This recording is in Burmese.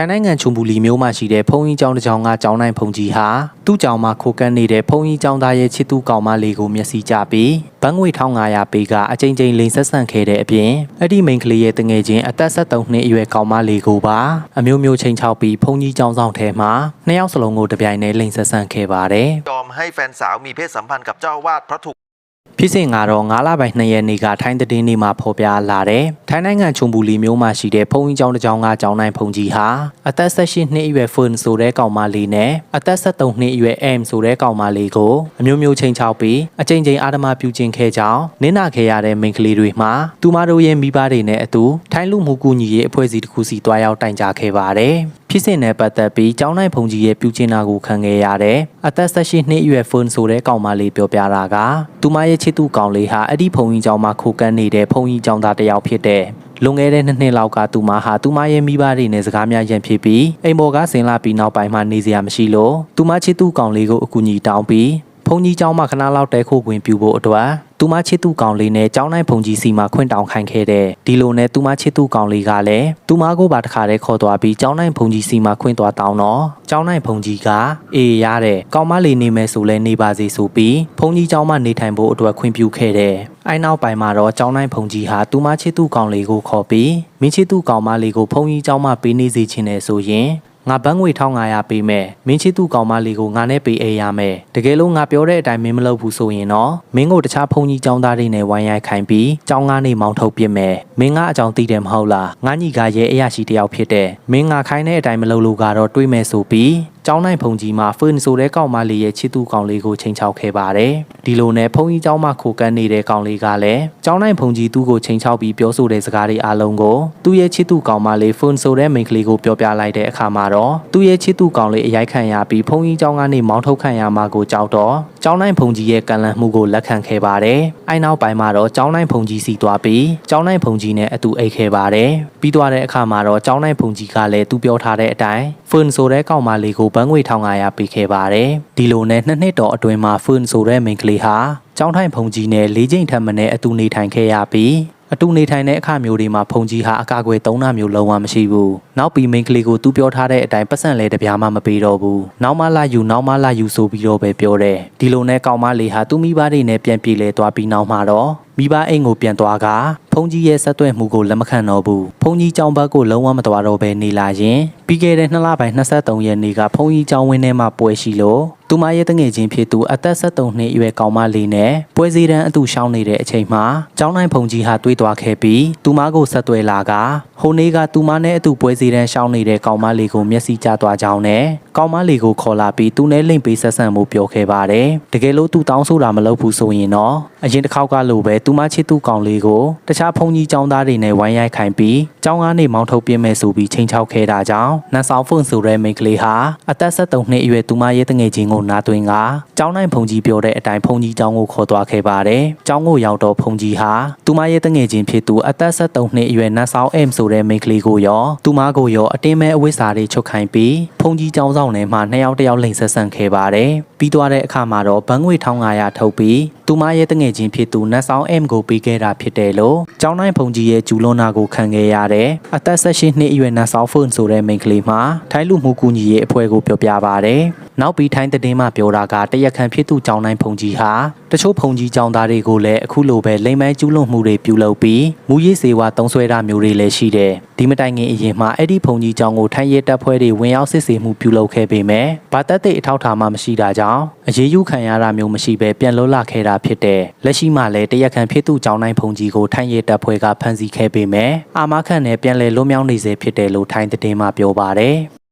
ထိုင်းနိုင်ငံချွန်ပူလီမြို့မှာရှိတဲ့ဖုန်းကြီးကျောင်းတစ်ကျောင်းကကျောင်းနိုင်ဖုန်ကြီးဟာသူ့ကျောင်းမှာခိုကန်းနေတဲ့ဖုန်းကြီးကျောင်းသားရဲ့ချစ်သူကောင်မလေးကိုမျက်စိကျပြီးဘန်းငွေ1500ပေးကအကြိမ်ကြိမ်လိန်ဆက်ဆန့်ခဲ့တဲ့အပြင်အဲ့ဒီမိန်းကလေးရဲ့တငယ်ချင်းအသက်73နှစ်အရွယ်ကောင်မလေးကိုပါအမျိုးမျိုးချိန်ချောက်ပြီးဖုန်းကြီးကျောင်းဆောင်ထဲမှာနှစ်ယောက်စလုံးကိုတပြိုင်တည်းလိန်ဆက်ဆန့်ခဲ့ပါတယ် ยอมให้แฟนสาวมีเพศสัมพันธ์กับเจ้าอาวาสเพราะถูก ဖြစ်စဉ်ကတော့9လပိုင်း2ရက်နေ့ကထိုင်းသတင်းနေ့မှာဖော်ပြလာတယ်။ထိုင်းနိုင်ငံချွန်ပူလီမြို့မှာရှိတဲ့ဖုန်ကြီးကျောင်းတစ်ကျောင်းကကျောင်းနိုင်ဖုန်ကြီးဟာအသက်18နှစ်အရွယ်ဖွန်ဆိုတဲ့ကောင်မလေးနဲ့အသက်73နှစ်အရွယ်အမ်ဆိုတဲ့ကောင်မလေးကိုအမျိုးမျိုးချိန်ချောက်ပြီးအကြိမ်ကြိမ်အာဓမပြုကျင့်ခဲ့ကြောင်းနင်းနာခဲ့ရတဲ့မိန်းကလေးတွေမှာသူမတို့ရဲ့မိဘတွေနဲ့အတူထိုင်းလူမှုကူညီရေးအဖွဲ့အစည်းတစ်ခုစီတွားရောက်တိုင်ကြားခဲ့ပါတယ်။ဖြစ်စဉ်နဲ့ပတ်သက်ပြီးကျောင်းနိုင်ဖုန်ကြီးရဲ့ပြုကျင့်တာကိုခံခဲ့ရတဲ့အသက်18နှစ်အရွယ်ဖွန်ဆိုတဲ့ကောင်မလေးပြောပြတာကသူမရဲ့ချစ်သူကောင်လေးဟာအဲ့ဒီဖုန်ကြီးကျောင်းမှာခိုကန်းနေတဲ့ဖုန်ကြီးကျောင်းသားတစ်ယောက်ဖြစ်တဲ့လွန်ခဲ့တဲ့နှစ်နှစ်လောက်ကသူမဟာသူမရဲ့မိဘတွေနဲ့စကားများရန်ဖြစ်ပြီးအိမ်ပေါ်ကဆင်းလာပြီးနောက်ပိုင်းမှာနေစရာမရှိလို့သူမချစ်သူကောင်လေးကိုအကူအညီတောင်းပြီးဖုန်ကြီးကျောင်းမှာခဏလောက်တဲခိုခွင့်ပြုဖို့အတွက် သူမချစ်သူကောင်လေးနဲ့ကျောင်းနိုင်ဖုန်ကြီးစီမှာခွင့်တောင်းခိုင်းခဲ့တဲ့ဒီလိုနဲ့သူမချစ်သူကောင်လေးကလည်းသူမကိုပါတခါတည်းခေါ်သွားပြီးကျောင်းနိုင်ဖုန်ကြီးစီမှာခွင့်သွားတောင်းတော့ကျောင်းနိုင်ဖုန်ကြီးကအေးရတဲ့ကောင်မလေးနေမယ်ဆိုလဲနေပါစေဆိုပြီးဖုန်ကြီးကျောင်းမှာနေထိုင်ဖို့အတွက်ခွင့်ပြုခဲ့တဲ့အဲနောက်ပိုင်းမှာတော့ကျောင်းနိုင်ဖုန်ကြီးဟာသူမချစ်သူကောင်လေးကိုခေါ်ပြီးမင်းချစ်သူကောင်မလေးကိုဖုန်ကြီးကျောင်းမှာပေးနေစေချင်တယ်ဆိုရင် ငါဘန်းငွေ1500ပေးမယ်မင်းချစ်သူကောင်မလေးကိုငါနဲ့ပေးအေးရမယ်တကယ်လို့ငါပြောတဲ့အတိုင်းမင်းမလုပ်ဘူးဆိုရင်တော့မင်းကိုတခြားဖုန်ကြီးចောင်းသားတွေနဲ့ဝိုင်းရိုက်ခိုင်းပြီးចောင်းကားနေမောင်းထုတ်ပစ်မယ်မင်းကအကြောင်းသိတယ်မဟုတ်လားငါညီကရဲ့အရာရှိတယောက်ဖြစ်တယ်မင်းငါခိုင်းတဲ့အတိုင်းမလုပ်လို့ကတော့တွေးမယ်ဆိုပြီး ကျောင်းနိုင်ဖုန်ကြီးမှာဖွန်ဆိုတဲ့ကောင်မလေးရဲ့ချစ်သူကောင်လေးကိုချိန်ချောက်ခဲ့ပါတယ်။ဒီလိုနဲ့ဖုန်ကြီးကျောင်းမှာခိုကန်းနေတဲ့ကောင်လေးကလည်းကျောင်းနိုင်ဖုန်ကြီးသူ့ကိုချိန်ချောက်ပြီးပြောဆိုတဲ့စကားတွေအားလုံးကိုသူ့ရဲ့ချစ်သူကောင်မလေးဖွန်ဆိုတဲ့မိန်းကလေးကိုပြောပြလိုက်တဲ့အခါမှာတော့သူ့ရဲ့ချစ်သူကောင်လေးအရိုက်ခံရပြီးဖုန်ကြီးကျောင်းကနေမောင်းထုတ်ခံရမှာကိုကြောက်တော့ကျောင်းနိုင်ဖုန်ကြီးရဲ့ကံလန့်မှုကိုလက်ခံခဲ့ပါတယ်။အဲနောက်ပိုင်းမှာတော့ကျောင်းနိုင်ဖုန်ကြီးစီသွားပြီးကျောင်းနိုင်ဖုန်ကြီးနဲ့အတူအိတ်ခဲ့ပါတယ်။ပြီးသွားတဲ့အခါမှာတော့ကျောင်းနိုင်ဖုန်ကြီးကလည်းသူပြောထားတဲ့အတိုင်းဖွန်ဆိုတဲ့ကောင်မလေးကိုဘန်းငွေ1500ပေးခဲ့ပါတယ်။ဒီလိုနဲ့နှစ်နှစ်တော်အတွင်းမှာဖွန်ဆိုတဲ့မိန်းကလေးဟာကျောင်းထိုင်ဖုန်ကြီးနဲ့လေးချိန်ထပ်မနဲ့အတူနေထိုင်ခဲ့ရပြီးအတူနေထိုင်တဲ့အခါမျိုးတွေမှာဖုန်ကြီးဟာအကာအကွယ်သုံးနာမျိုးလုံးဝမရှိဘူး။နောက်ပြီးမိန်းကလေးကိုသူပြောထားတဲ့အတိုင်းပတ်စံလဲတပြားမှမပေးတော့ဘူး။နောက်မှလာယူနောက်မှလာယူဆိုပြီးတော့ပဲပြောတယ်။ဒီလိုနဲ့ကောင်မလေးဟာသူ့မိဘတွေနဲ့ပြန်ပြေးလဲသွားပြီးနောက်မှတော့ မိဘအိမ်ကိုပြန်သွားကဖုန်ကြီးရဲ့ဆက်သွယ်မှုကိုလက်မခံတော့ဘူး။ဖုန်ကြီးကြောင်ဘက်ကိုလုံးဝမသွားတော့ဘဲနေလာရင်ပြီးခဲ့တဲ့နှစ်လပိုင်း23ရက်နေ့ကဖုန်ကြီးကြောင်ဝင်းထဲမှာပွဲရှိလို့သူမရဲ့တငယ်ချင်းဖြစ်သူအသက်73နှစ်အရွယ်ကောင်မလေးနဲ့ပွဲစည်းတန်းအတူရှောင်းနေတဲ့အချိန်မှာကျောင်းနိုင်ဖုန်ကြီးဟာတွေးသွားခဲ့ပြီးသူမကိုဆက်သွယ်လာကဟိုနေ့ကသူမနဲ့အတူပွဲစည်းတန်းရှောင်းနေတဲ့ကောင်မလေးကိုမျက်စိကျသွားကြောင်းနဲ့ကောင်မလေးကိုခေါ်လာပြီးသူနဲ့လိမ့်ပေးဆက်ဆံမှုပြောခဲ့ပါတယ်။တကယ်လို့သူတောင်းဆိုတာမလုပ်ဘူးဆိုရင်တော့အရင်တစ်ခေါက်ကလိုပဲသူမချစ်သူကောင်လေးကိုတခြားဖုန်ကြီးကျောင်းသားတွေနဲ့ဝိုင်းရိုက်ခိုင်းပြီးကျောင်းကားနေမောင်းထုတ်ပြင်းမဲ့ဆိုပြီးချိန်ချောက်ခဲ့တာကြောင့်နန်ဆောင်ဖွန်ဆိုတဲ့မိန်းကလေးဟာအသက်73နှစ်အရွယ်သူမရဲ့တငယ်ချင်းကိုနားသွင်းကကျောင်းနိုင်ဖုန်ကြီးပြောတဲ့အတိုင်းဖုန်ကြီးကျောင်းကိုခေါ်သွားခဲ့ပါတယ်။ကျောင်းကိုရောက်တော့ဖုန်ကြီးဟာသူမရဲ့တငယ်ချင်းဖြစ်သူအသက်73နှစ်အရွယ်နန်ဆောင်အမ်ဆိုတဲ့မိန်းကလေးကိုရောသူမကိုရောအတင်းမဲ့အဝိစာတွေချုပ်ခိုင်းပြီးဖုန်ကြီးကျောင်းဆောင်ထဲမှာနှစ်ယောက်တစ်ယောက်လိန်ဆက်ဆန်ခဲ့ပါတယ်။ပြီးသွားတဲ့အခါမှာတော့ဘန်းငွေ1500ထုတ်ပြီးသူမရဲ့တငယ်ချင်းဖြစ်သူနတ်ဆောင် M ကိုပေးခဲ့တာဖြစ်တယ်လို့ကျောင်းတိုင်းဖုန်ကြီးရဲ့ကျူလွန်နာကိုခံခဲ့ရတဲ့အသက်18နှစ်အရွယ်နတ်ဆောင်ဖုန်ဆိုတဲ့မိန်းကလေးမှာထိုင်းလူမှုကူညီရေးအဖွဲ့ကိုပြောပြပါရတယ်။ နောက်ပြီးထိုင်းသတင်းမှပြောတာကတရက်ခံဖြစ်သူကျောင်းတိုင်းဖုန်ကြီးဟာတချို့ဖုန်ကြီးကျောင်းသားတွေကိုလည်းအခုလိုပဲလိမ်မိုင်းကျူးလွန်မှုတွေပြုလုပ်ပြီးမူရေးစေဝါတုံးဆွဲတာမျိုးတွေလည်းရှိတယ်။ဒီမတိုင်ခင်အရင်မှာအဲ့ဒီဖုန်ကြီးကျောင်းကိုထိုင်းရဲတပ်ဖွဲ့တွေဝင်ရောက်စစ်ဆေးမှုပြုလုပ်ခဲ့ပေမဲ့ဗာတက်တဲ့အထောက်ထားမှမရှိတာကြောင့်အရေးယူခံရတာမျိုးမရှိဘဲပြန်လွတ်လာခဲ့တာဖြစ်တယ်။လက်ရှိမှာလည်းတရက်ခံဖြစ်သူကျောင်းတိုင်းဖုန်ကြီးကိုထိုင်းရဲတပ်ဖွဲ့ကဖမ်းဆီးခဲ့ပေမဲ့အာမခံနဲ့ပြန်လည်လွတ်မြောက်နေစေဖြစ်တယ်လို့ထိုင်းသတင်းမှပြောပါတယ်။